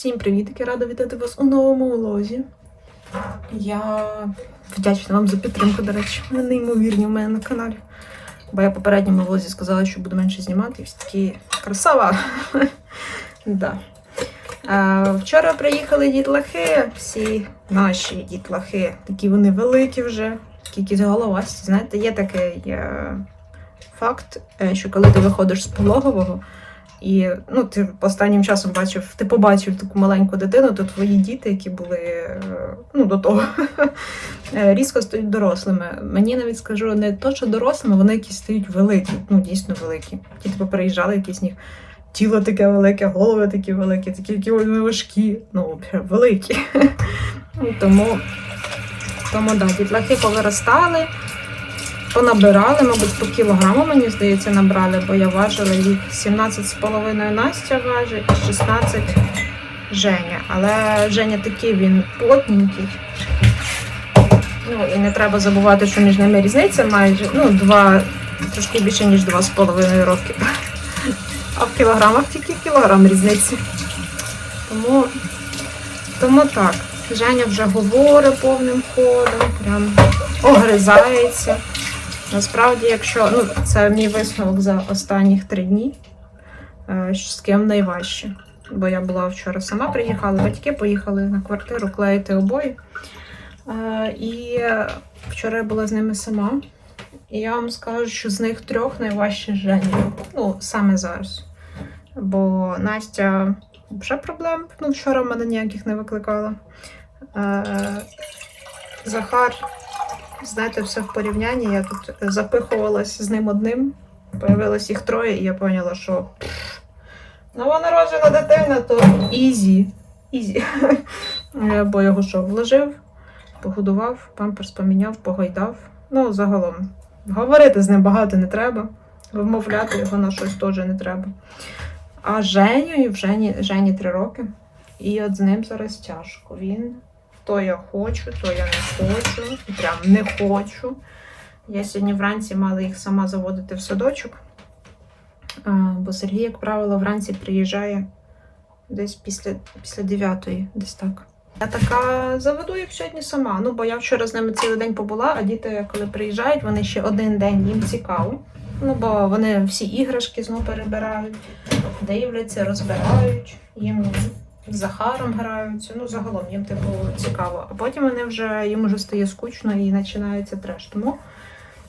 Всім привітки, рада вітати вас у новому влозі. Я вдячна вам за підтримку, до речі. Ви неймовірні у мене на каналі. Бо я в попередньому влозі сказала, що буду менше знімати, і всі такі красава. да. а, вчора приїхали дітлахи, всі наші дітлахи. Такі вони великі вже, такі якісь головасті. Знаєте, є такий е, факт, що коли ти виходиш з пологового, і ну, ти останнім часом бачив, ти побачив таку маленьку дитину, то твої діти, які були е, ну, до того, е, різко стають дорослими. Мені навіть скажу, не то, що дорослими, вони якісь стають великі, ну дійсно великі. Ті типу переїжджали, якісь них тіло таке велике, голови такі великі, такі, які вони важкі, ну, великі. Тому, тому да, дітлахи повиростали. Понабирали, мабуть, по кілограму, мені здається, набрали, бо я важила їх 17,5 Настя важить і 16 Женя. Але Женя такий він плотненький. Ну, і не треба забувати, що між ними різниця майже ну, два, трошки більше, ніж 2,5 роки. А в кілограмах тільки кілограм різниці. Тому, тому так. Женя вже говорить повним ходом, прям огризається. Насправді, якщо ну, це мій висновок за останніх три дні, е, з ким найважче. Бо я була вчора сама, приїхала, батьки поїхали на квартиру клеїти обої. Е, І вчора я була з ними сама. І я вам скажу, що з них трьох найважче Женя. Ну, саме зараз. Бо Настя вже проблем. Ну, вчора в мене ніяких не викликала. Е, Захар Знаєте, все в порівнянні. Я тут запихувалась з ним одним. Появилось їх троє, і я поняла, що новонароджена дитина, то ізі. Ізі. Бо його що, вложив, погодував, памперс поміняв, погойдав. Ну, загалом, говорити з ним багато не треба. Вмовляти його на щось теж не треба. А Женю, і в Жені, Жені три роки. І от з ним зараз тяжко. Він то я хочу, то я не хочу. Прям не хочу. Я сьогодні вранці мала їх сама заводити в садочок. Бо Сергій, як правило, вранці приїжджає десь після, після 9 десь так. Я така заведу їх сьогодні сама. Ну, бо я вчора з ними цілий день побула, а діти, коли приїжджають, вони ще один день їм цікаво. Ну, бо вони всі іграшки знову перебирають, дивляться, розбирають. Їм з Захаром граються. Ну, загалом їм типу цікаво. А потім вони вже їм вже стає скучно і починається треш. Тому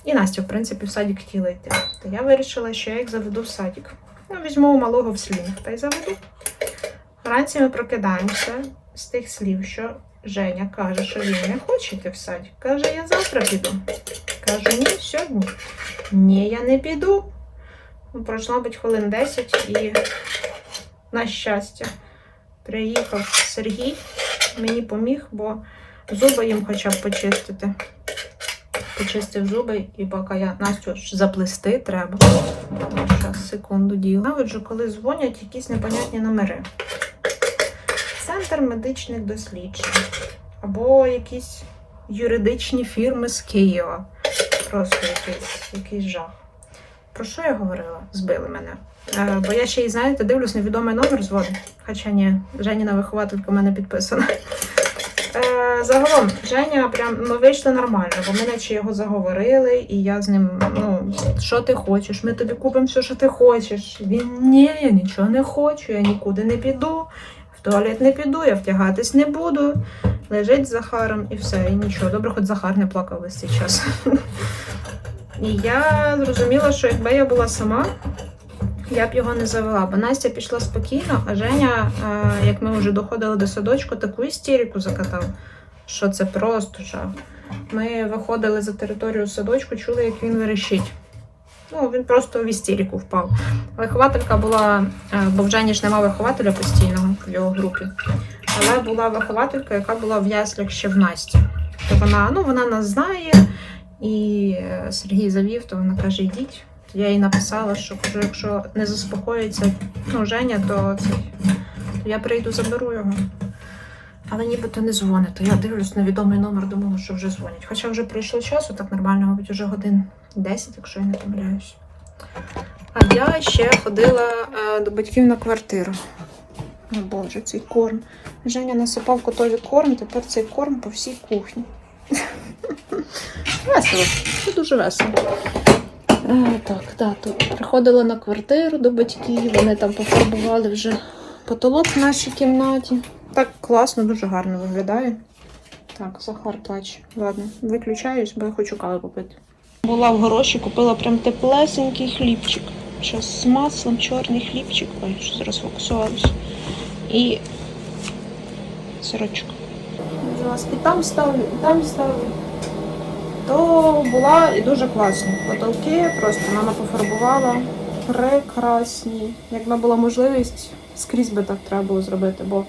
і Настя, в принципі, в садик хотіла йти. То я вирішила, що я їх заведу в садик. Ну, візьму у малого в слінг та й заведу. Вранці ми прокидаємося з тих слів, що Женя каже, що він не хоче йти в садик. Каже, я завтра піду. Кажу, ні, сьогодні. Ні, я не піду. Ну, Пройшло, мабуть, хвилин 10 і на щастя. Приїхав Сергій, мені поміг, бо зуби їм хоча б почистити. Почистив зуби, і поки я Настю заплести треба. Зараз, секунду діла. Навиджу, коли дзвонять якісь непонятні номери. Центр медичних досліджень. Або якісь юридичні фірми з Києва. Просто якийсь, якийсь жах. Про що я говорила? Збили мене. Е, бо я ще й, знаєте, дивлюсь, невідомий номер зводить. Хоча ні, Женіна вихователька в мене підписана. Е, загалом, Женя, прям ми вийшли нормально, бо ми наче його заговорили, і я з ним, ну, що ти хочеш? Ми тобі купимо все, що ти хочеш. Він ні, я нічого не хочу, я нікуди не піду, в туалет не піду, я втягатись не буду. Лежить з Захаром і все, і нічого. Добре, хоч Захар не плакав весь цей час. І я зрозуміла, що якби я була сама, я б його не завела, бо Настя пішла спокійно, а Женя, е, як ми вже доходили до садочку, таку істерику закатав, що це просто жах. Ми виходили за територію садочку, чули, як він верещить. Ну, він просто в істерику впав. Вихователька була, е, бо в Жені ж немає вихователя постійного в його групі. Але була вихователька, яка була в яслях ще в Насті. То вона, ну, вона нас знає, і е, Сергій завів, то вона каже, йдіть. Я їй написала, що кажу, якщо не заспокоїться ну, Женя, то, це, то я прийду, заберу його. Але нібито не дзвонить. Я дивлюсь невідомий номер, думала, що вже дзвонять. Хоча вже пройшло часу, так нормально, мабуть, вже годин 10, якщо я не помиляюсь. А я ще ходила е, до батьків на квартиру. О боже, цей корм. Женя насипав котові корм, тепер цей корм по всій кухні. Весело, це дуже весело. Е, так, да, тут приходила на квартиру до батьків, вони там пофарбували вже потолок в нашій кімнаті. Так класно, дуже гарно виглядає. Так, Захар плаче. Ладно, виключаюсь, бо я хочу кави попити. Була в гороші, купила прям теплесенький хлібчик. Щось з маслом, чорний хлібчик. Ой, що зараз фокусувалося. І сирочок. І там ставлю, там ставлю. То була і дуже класні. Потолки просто мама пофарбувала. Прекрасні. Якби була можливість, скрізь би так треба було зробити. Бо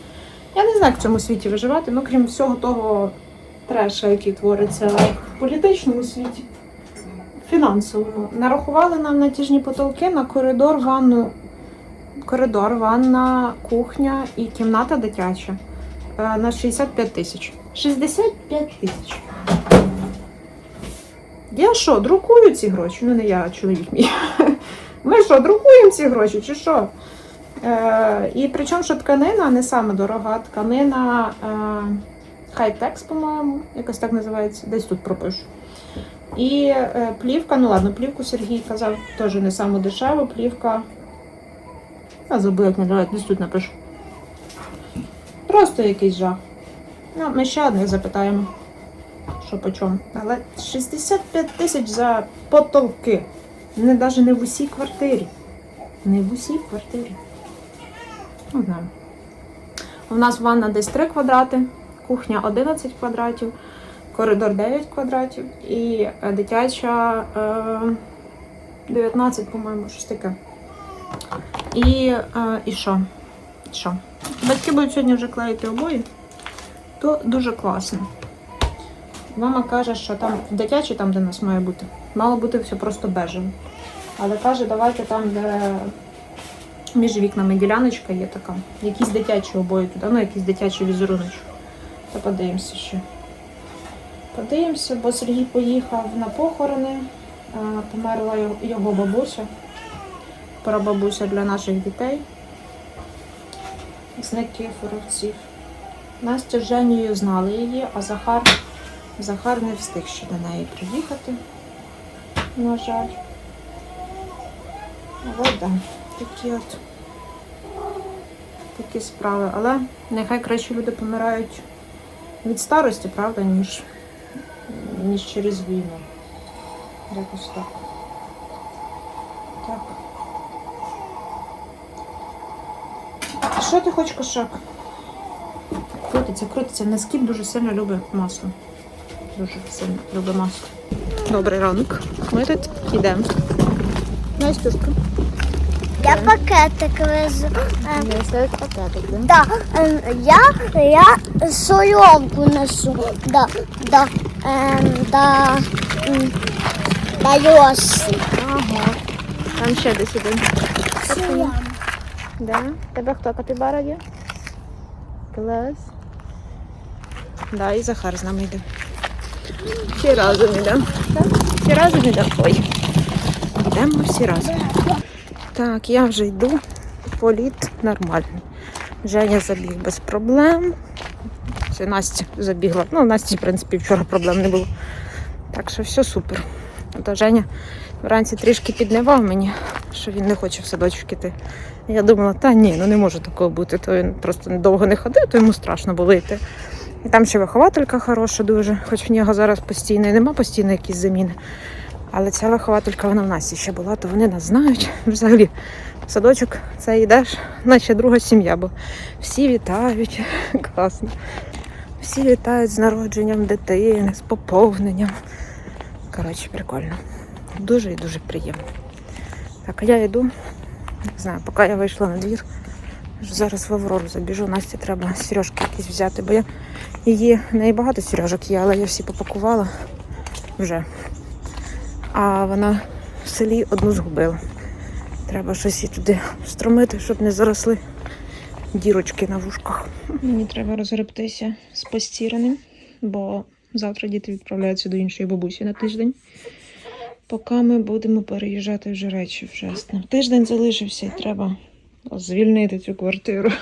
я не знаю, як в цьому світі виживати, ну крім всього того треша, який твориться в політичному світі, фінансовому. Нарахували нам натяжні потолки на коридор, ванну, коридор, ванна, кухня і кімната дитяча е, на 65 тисяч. 65 тисяч. Я що, друкую ці гроші? Ну, не я, а чоловік мій. Ми що, друкуємо ці гроші, чи що? Е, і причому, що тканина не саме дорога, тканина е, High-Tex, по-моєму, якось так називається, десь тут пропишу. І е, плівка, ну ладно, плівку Сергій казав, теж не саме дешева, плівка. Я забула, як називається, десь тут напишу. Просто якийсь жах. Ну, ми ще одних запитаємо, що по чому. Але 65 тисяч за потолки. Не навіть не в усій квартирі. Не в усій квартирі. Не знаю. У нас ванна десь 3 квадрати, кухня 11 квадратів, коридор 9 квадратів і е, дитяча е, 19, по-моєму, щось таке. І, е, і що? Що? Батьки будуть сьогодні вже клеїти обої, то дуже класно. Мама каже, що там в дитячій, там, де нас має бути, мало бути все просто бежевим. Але каже, давайте там, де між вікнами діляночка є така. Якісь дитячі обої туди, ну якийсь дитячий візеруночок. Та подивимося ще. Подивимося, бо Сергій поїхав на похорони, померла його, бабуся, прабабуся для наших дітей. З Никифоровців. Настя з Женєю знали її, а Захар, Захар не встиг ще до неї приїхати. На жаль. Але да, такі от такі справи. Але нехай краще люди помирають від старості, правда, ніж, ніж через війну. Якось так. Так. Що ти хочеш, кошак? Крутиться, крутиться. Наскіп дуже сильно любить масло. Дуже сильно любить масло. Добрий ранок. Ми тут йдемо. Настюшка. Я пакетик везу. Е, пакетик, да? Да, ем, я, я соломку несу. Да, да, ем, да, м, да Йосі. Ага. Там ще десь один. Да? Тебе хто капібара є? Клас. Да, і Захар з нами йде. Всі разом йдемо. Всі разом йдемо. Ой. Йдемо всі разом. Так, я вже йду. Політ нормальний. Женя забіг без проблем. Це Настя забігла. Ну, Насті, в принципі, вчора проблем не було. Так що все супер. Та Женя вранці трішки піднивав мені, що він не хоче в садочок іти. Я думала, та ні, ну не може такого бути. То він просто довго не ходив, то йому страшно було йти. І там ще вихователька хороша дуже, хоч в нього зараз постійно і нема постійно якісь заміни. Але ця вихователька, вона в нас ще була, то вони нас знають. Взагалі, садочок це йдеш, наче друга сім'я, бо всі вітають. Класно. Всі вітають з народженням дитини, з поповненням. Коротше, прикольно. Дуже і дуже приємно. Так, а я йду. Не знаю, поки я вийшла на двір. Зараз в Аврору забіжу. Насті треба сережки якісь взяти, бо я її в багато сережок є, але я всі попакувала вже. А вона в селі одну згубила. Треба щось їй туди встромити, щоб не заросли дірочки на вушках. Мені треба розгребтися з постіраним, бо завтра діти відправляються до іншої бабусі на тиждень. Поки ми будемо переїжджати вже речі вже. Тиждень залишився і треба звільнити цю квартиру.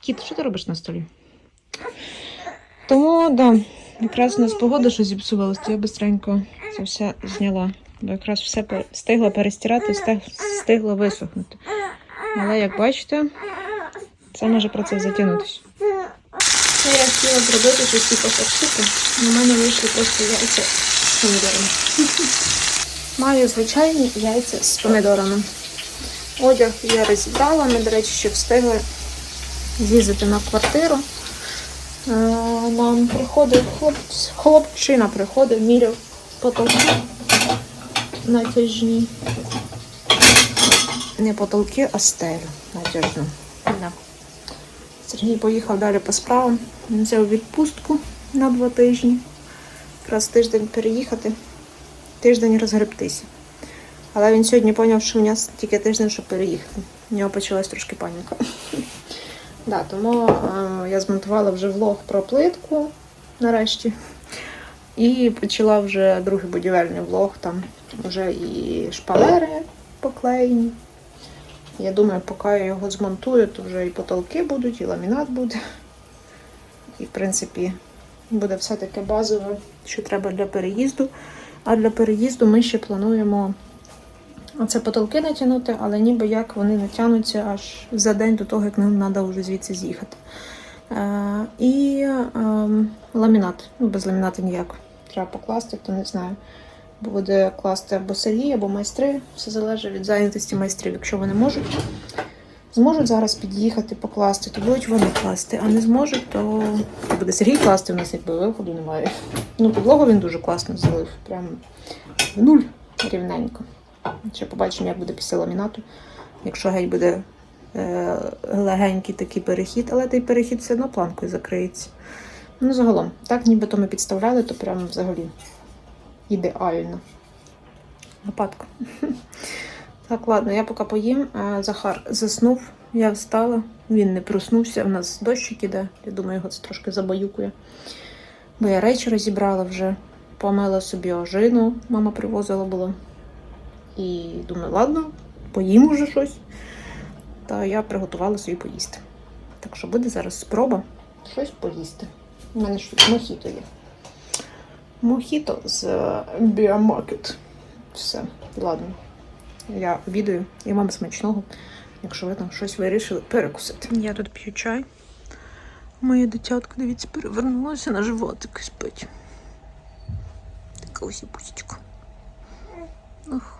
Кіт, що ти робиш на столі? Тому, да, якраз у нас погода, що зіпсувалась, то я бистренько це все зняла. Бо якраз все встигла перестирати, встигла висохнути. Але як бачите, це може про це затягнутися. Ну, я хотіла зробити щось типу шакшуки, але в мене вийшли просто яйця з помідорами. Маю звичайні яйця з помідорами. Одяг я розібрала, ми, до речі, ще встигли з'їздити на квартиру. Е, Нам приходив хлопець, хлопчина приходив, міряв потолки натяжні. Не потолки, а стелю натяжну. Да. Сергій поїхав далі по справам. Він взяв відпустку на два тижні. Якраз тиждень переїхати, тиждень розгребтися. Але він сьогодні зрозумів, що у нас тільки тиждень, щоб переїхати. У нього почалась трошки паніка. Да, тому е, я змонтувала вже влог про плитку нарешті. І почала вже другий будівельний влог. Там вже і шпалери поклеєні. Я думаю, поки я його змонтую, то вже і потолки будуть, і ламінат буде. І, в принципі, буде все таке базове, що треба для переїзду. А для переїзду ми ще плануємо оце потолки натягнути, але ніби як вони натягнуться аж за день до того, як нам треба вже звідси з'їхати. Е, і ем, ламінат. Ну, без ламінату ніяк. Треба покласти, хто не знає. Буде класти або Сергій, або майстри. Все залежить від зайнятості майстрів. Якщо вони можуть, зможуть зараз під'їхати, покласти, то будуть вони класти. А не зможуть, то буде Сергій класти, у нас якби виходу немає. Ну, підлогу він дуже класно залив. Прям в нуль рівненько. Ще побачимо, як буде після ламінату. Якщо геть буде е, легенький такий перехід, але той перехід все одно планкою закриється. Ну, загалом, так нібито ми підставляли, то прямо взагалі ідеально. Лопатка. Так, ладно, я поки поїм. Захар заснув, я встала, він не проснувся. У нас дощик іде. Я думаю, його це трошки забаюкує. Бо я речі розібрала вже, помила собі ожину, мама привозила було. І думаю, ладно, поїм уже щось. Та я приготувала собі поїсти. Так що буде зараз спроба щось поїсти. У мене ж тут мохіто є. Мохіто з біомаркет. Все, ладно. Я обідаю і вам смачного, якщо ви там щось вирішили перекусити. Я тут п'ю чай. Моє дитятко, дивіться, перевернулося на животик і спить. Така ось і пусічка. Ох,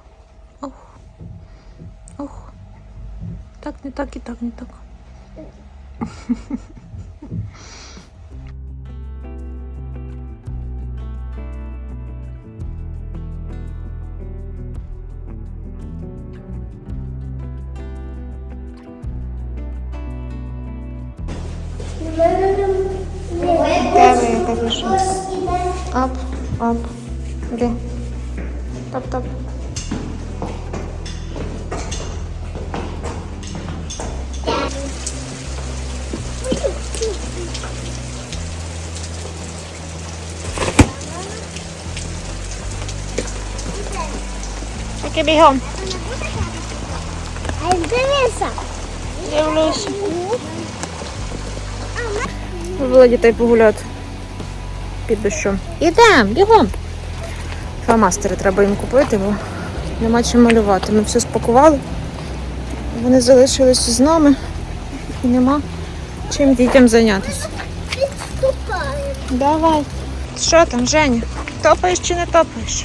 Так, не так і так, не так. Я кажу, що. Ап, ап. Де? Тап-тап. Таке бігом. Дивися. Дивлюсь. Вивела дітей погуляти під дощом. Ідемо, бігом. Фломастери треба їм купити, бо нема чим малювати. Ми все спакували. Вони залишились з нами і нема чим дітям зайнятися. Давай. Що там, Женя? Топаєш чи не топаєш?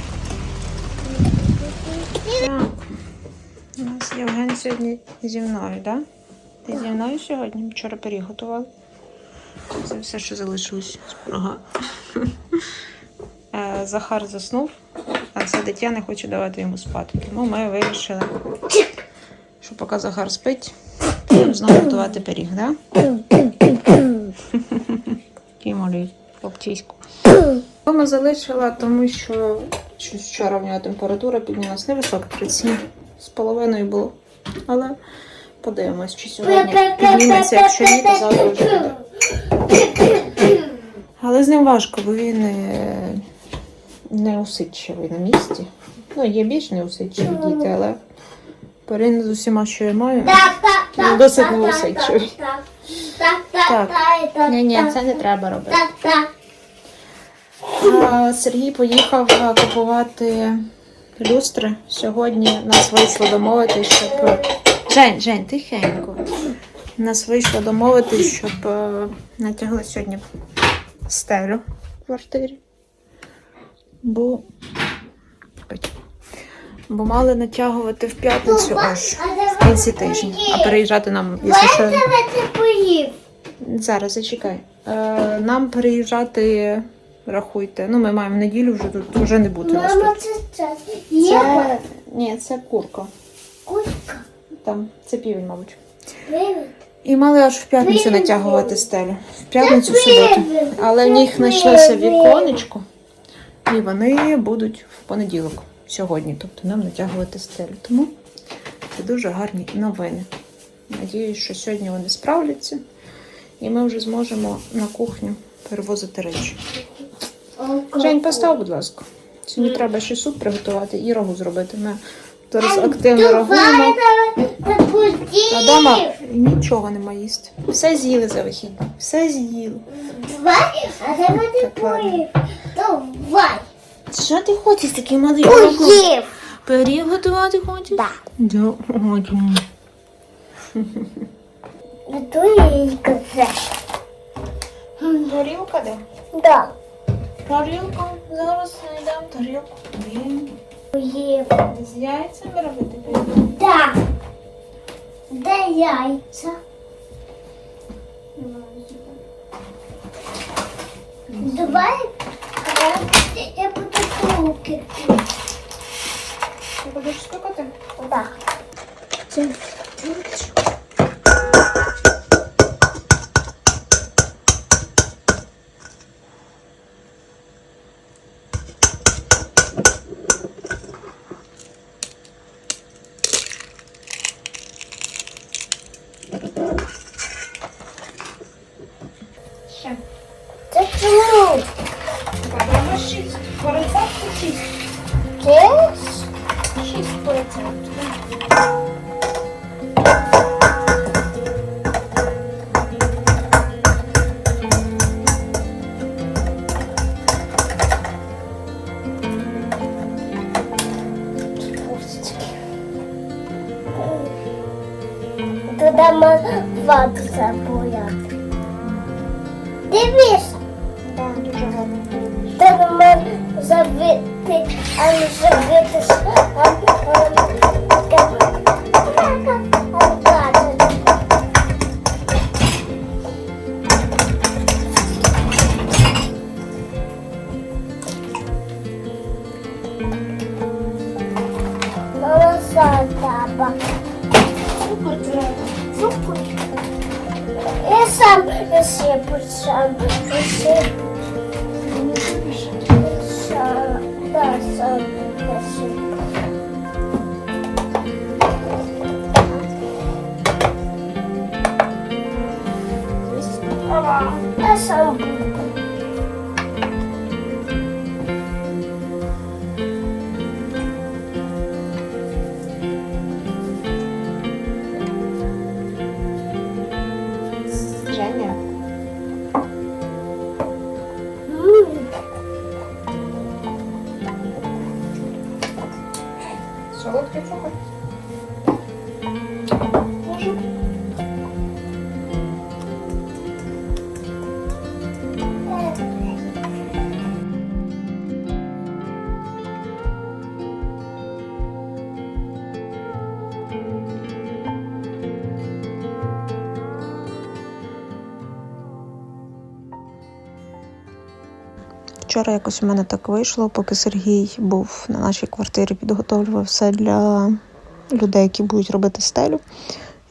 Так. У нас Євген сьогодні зі мною, так? Да? Ти зі мною сьогодні? Вчора пиріг готували. Це все, що залишилось з порога. Е, Захар заснув, а це дитя не хоче давати йому спати. Тому ми вирішили, що поки Захар спить, будемо знову готувати пиріг, так? Да? Такий малий хлопчисько. Дома залишила, тому що щось вчора в нього температура піднялась невисока, 37 з половиною було. Але подивимось, чи сьогодні підніметься, якщо ні, то завтра вже буде. Але з ним важко, бо він е, не усидчивий на місці. Ну, є більш неусидчиві діти, але Порівняно з усіма, що я маю. Так. досить так, так, Ні, ні, це не треба робити. Сергій поїхав купувати люстри. Сьогодні нас вийшло домовитись, щоб. Жень, Жень, тихенько. Нас вийшло домовитись, щоб е, натягли сьогодні стелю в квартирі. Бо. Бо мали натягувати в п'ятницю аж в кінці тижня. А переїжджати нам, якщо що. Зараз зачекай. Е, нам переїжджати, рахуйте. Ну, ми маємо неділю вже тут вже не буде. Мама, це це. Це... Ні, це курка. курка. Там, це півень, мабуть. Привіт. І мали аж в п'ятницю Півень. натягувати стелю. В п'ятницю в суботу. Але в них знайшлося віконечко, і вони будуть в понеділок, сьогодні. Тобто нам натягувати стелю. Тому це дуже гарні новини. Надіюсь, що сьогодні вони справляться, і ми вже зможемо на кухню перевозити речі. Жень, постав, будь ласка. Сьогодні треба ще суп приготувати і рагу зробити. Ми зараз активно рагуємо. А вдома нічого нема їсти. Все з'їли за вихідні. Все з'їли. Давай, а тебе ти Так. Давай. Що ти хочеш такий малий? Поїв. Пиріг готувати хочеш? Так. Да. Хочу. Готуй кафе. Тарілка де? Да. Тарілка. Зараз знайдемо тарілку. Поїв. З яйцями робити пиріг? Так. Де яйця? Давай. Я буду руки. Ти будеш стукати? Так. Ще. That's so Вчора якось у мене так вийшло, поки Сергій був на нашій квартирі, підготовлював все для людей, які будуть робити стелю.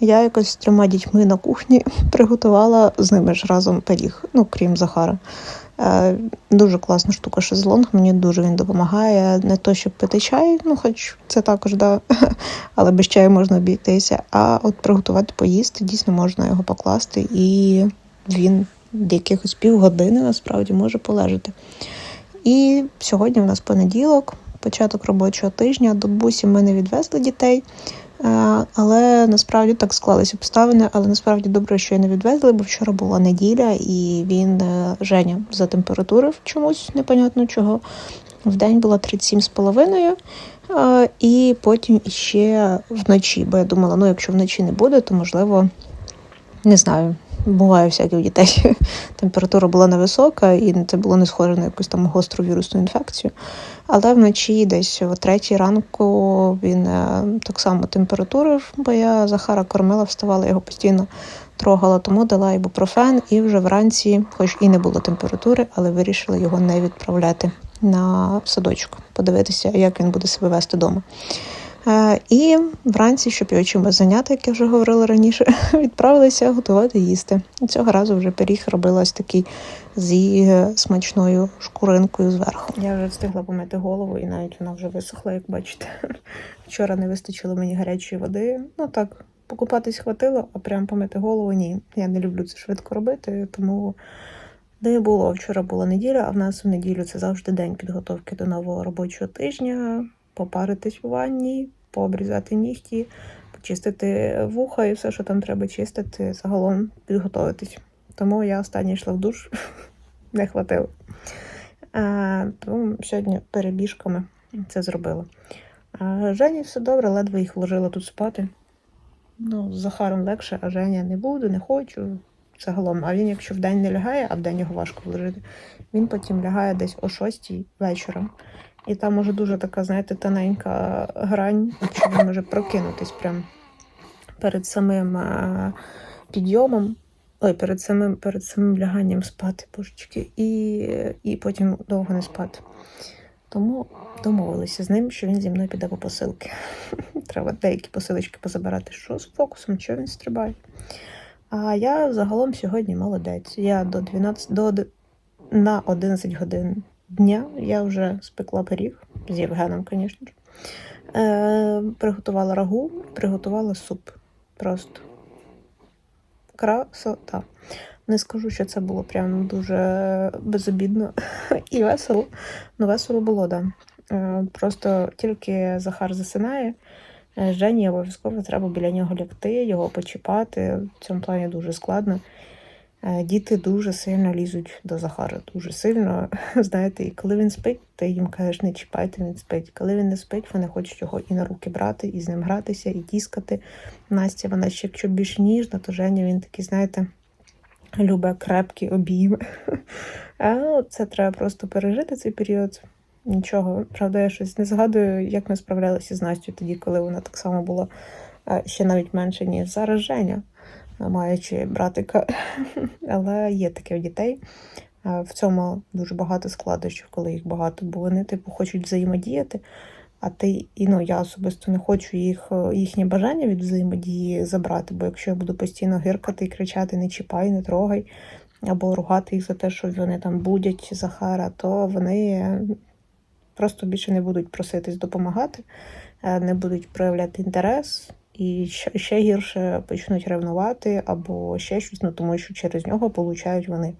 Я якось з трьома дітьми на кухні приготувала з ними ж разом пиріг, ну крім Захара. Е, дуже класна штука шезлонг, мені дуже він допомагає. Не то, щоб пити чай, ну хоч це також, да, але без чаю можна обійтися. А от приготувати поїсти, дійсно можна його покласти, і він якихось півгодини насправді може полежати. І сьогодні в нас понеділок, початок робочого тижня. До бабусі ми не відвезли дітей. Е, Але насправді так склалися обставини. Але насправді добре, що я не відвезли, бо вчора була неділя, і він е, Женя затемпературив чомусь, непонятно чого. В день було 37,5, е, і потім іще вночі. Бо я думала, ну якщо вночі не буде, то можливо, не знаю. Буває всяке у дітей. Температура була невисока, і це було не схоже на якусь там гостру вірусну інфекцію. Але вночі, десь о третій ранку, він е, так само температурив, бо я Захара кормила, вставала, його постійно трогала, тому дала ібупрофен, і вже вранці, хоч і не було температури, але вирішила його не відправляти на садочок, подивитися, як він буде себе вести вдома. Е, І вранці, щоб його чимось зайняти, як я вже говорила раніше, відправилися готувати їсти. І Цього разу вже пиріг робила ось такий зі е, смачною шкуринкою зверху. Я вже встигла помити голову, і навіть вона вже висохла, як бачите. Вчора не вистачило мені гарячої води. Ну так, покупатись хватило, а прям помити голову ні. Я не люблю це швидко робити, тому не було. Вчора була неділя, а в нас в неділю це завжди день підготовки до нового робочого тижня. Попаритись у ванні, пообрізати нігті, почистити вуха і все, що там треба чистити, загалом підготуватись. Тому я останнє йшла в душ, не хватило. А, тому сьогодні перебіжками це зробила. А Жені все добре, ледве їх вложила тут спати. Ну, з Захаром легше, а Женя не буду, не хочу. Загалом, а він, якщо вдень не лягає, а вдень його важко вложити, він потім лягає десь о 6 вечора. І там може дуже така, знаєте, тоненька грань, що він може прокинутись прям перед самим е, підйомом, ой, перед самим, перед самим ляганням спати, божечки, і, і потім довго не спати. Тому домовилися з ним, що він зі мною піде по посилки. Треба деякі посилочки позабирати. Що з фокусом, що він стрибає. А я загалом сьогодні молодець. Я до 12, до, на 11 годин дня я вже спекла пиріг з Євгеном, звісно ж. Е, приготувала рагу, приготувала суп. Просто красота. Не скажу, що це було прям дуже безобідно і весело. Ну, весело було, так. Да. Е, просто тільки Захар засинає. е, Жені обов'язково треба біля нього лягти, його почіпати. В цьому плані дуже складно. Е, Діти дуже сильно лізуть до Захара, дуже сильно. Знаєте, і коли він спить, ти їм кажеш, не чіпайте, він спить. Коли він не спить, вони хочуть його і на руки брати, і з ним гратися, і тіскати. Настя, вона ще якщо більш ніжна, то Женя він такий, знаєте, любить крепкі обійми. А це треба просто пережити цей період. Нічого, правда, я щось не згадую, як ми справлялися з Настю тоді, коли вона так само була е, ще навіть менше, ніж зараз Женя, маючи братика. Але є таке у дітей. Е, В цьому дуже багато складнощів, коли їх багато, бо вони, типу, хочуть взаємодіяти. А ти, і ну я особисто не хочу їх е, їхнє бажання від взаємодії забрати. Бо якщо я буду постійно гиркати і кричати не чіпай, не трогай, або ругати їх за те, що вони там будять Захара, то вони е, просто більше не будуть проситись допомагати, е, не будуть проявляти інтерес. І ще, гірше почнуть ревнувати або ще щось, ну тому що через нього получають вони.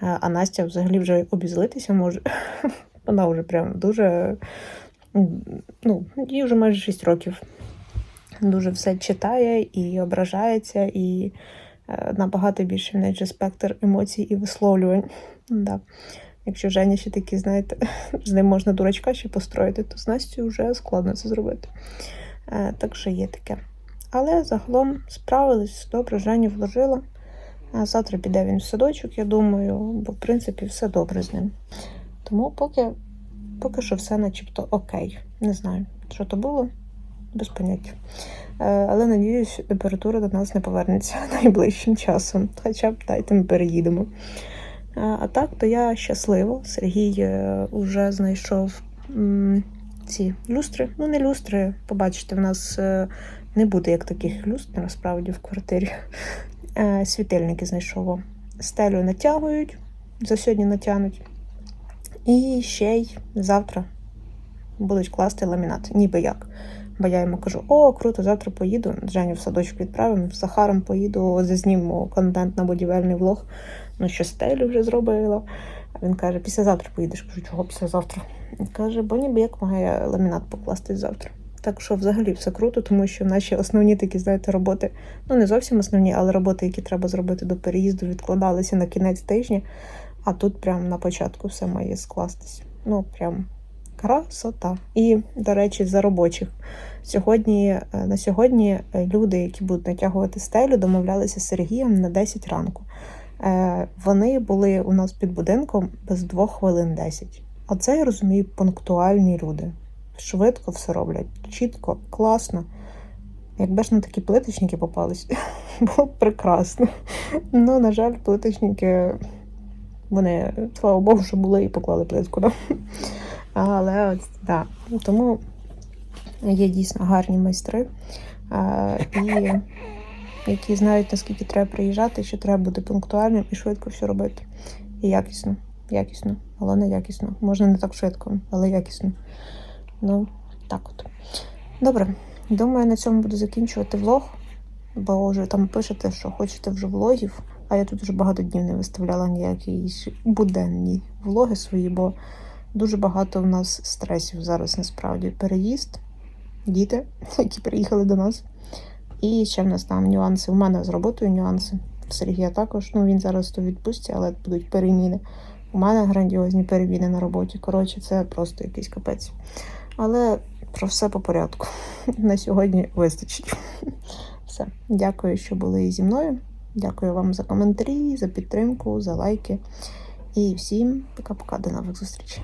А Настя взагалі вже обізлитися може. Вона вже прям дуже, ну, їй вже майже 6 років. Дуже все читає і ображається, і е, набагато більше в неї спектр емоцій і висловлювань. Да. Якщо Женя ще такі, знаєте, з ним можна дурачка ще построїти, то з Настю вже складно це зробити. Е, Так що є таке. Але загалом справились добре, Женю вложила. Завтра піде він в садочок, я думаю, бо в принципі все добре з ним. Тому поки, поки що все начебто окей. Не знаю, що то було, без поняття. Е, Але надіюсь, температура до нас не повернеться найближчим часом. Хоча б дайте ми переїдемо. А так, то я щаслива. Сергій е, уже знайшов ці люстри. Ну, не люстри, побачите, в нас е, не буде як таких люстр насправді в квартирі. Е, Світильники знайшов. Стелю натягують, за сьогодні натягнуть. І ще й завтра будуть класти ламінат, ніби як. Бо я йому кажу: о, круто, завтра поїду. Женю в садочок відправимо, з Захаром поїду, зазніму контент на будівельний влог. Ну, що стелю вже зробила. Він каже, післязавтра поїдеш. Кажу, чого післязавтра? Каже, бо ніби як має ламінат покласти завтра. Так що взагалі все круто, тому що наші основні такі, знаєте, роботи, ну не зовсім основні, але роботи, які треба зробити до переїзду, відкладалися на кінець тижня. А тут прямо на початку все має скластись. Ну, прям красота. І, до речі, за робочих. Сьогодні, е, на сьогодні е, люди, які будуть натягувати стелю, домовлялися з Сергієм на 10 ранку. Е, Вони були у нас під будинком без 2 хвилин 10. Оце я розумію пунктуальні люди. Швидко все роблять, чітко, класно. Якби ж на такі плиточники попались, було б прекрасно. Ну, на жаль, плиточники, вони, слава Богу, що були і поклали плитку. Да? Але от, да. тому є дійсно гарні майстри, е, і які знають, наскільки треба приїжджати, що треба бути пунктуальним і швидко все робити. І якісно, якісно, головне якісно. Можна не так швидко, але якісно. Ну, так от. Добре, думаю, на цьому буду закінчувати влог, бо вже там пишете, що хочете вже влогів, а я тут вже багато днів не виставляла ніякі буденні влоги свої, бо дуже багато в нас стресів зараз насправді. Переїзд, діти, які приїхали до нас. І ще в нас там нюанси. У мене з роботою нюанси. Сергія також. Ну він зараз то відпустці, але будуть переміни. У мене грандіозні переміни на роботі. Коротше, це просто якийсь капець. Але про все по порядку. На сьогодні вистачить. Все. Дякую, що були зі мною. Дякую вам за коментарі, за підтримку, за лайки. І всім пока-пока, до нових зустрічей.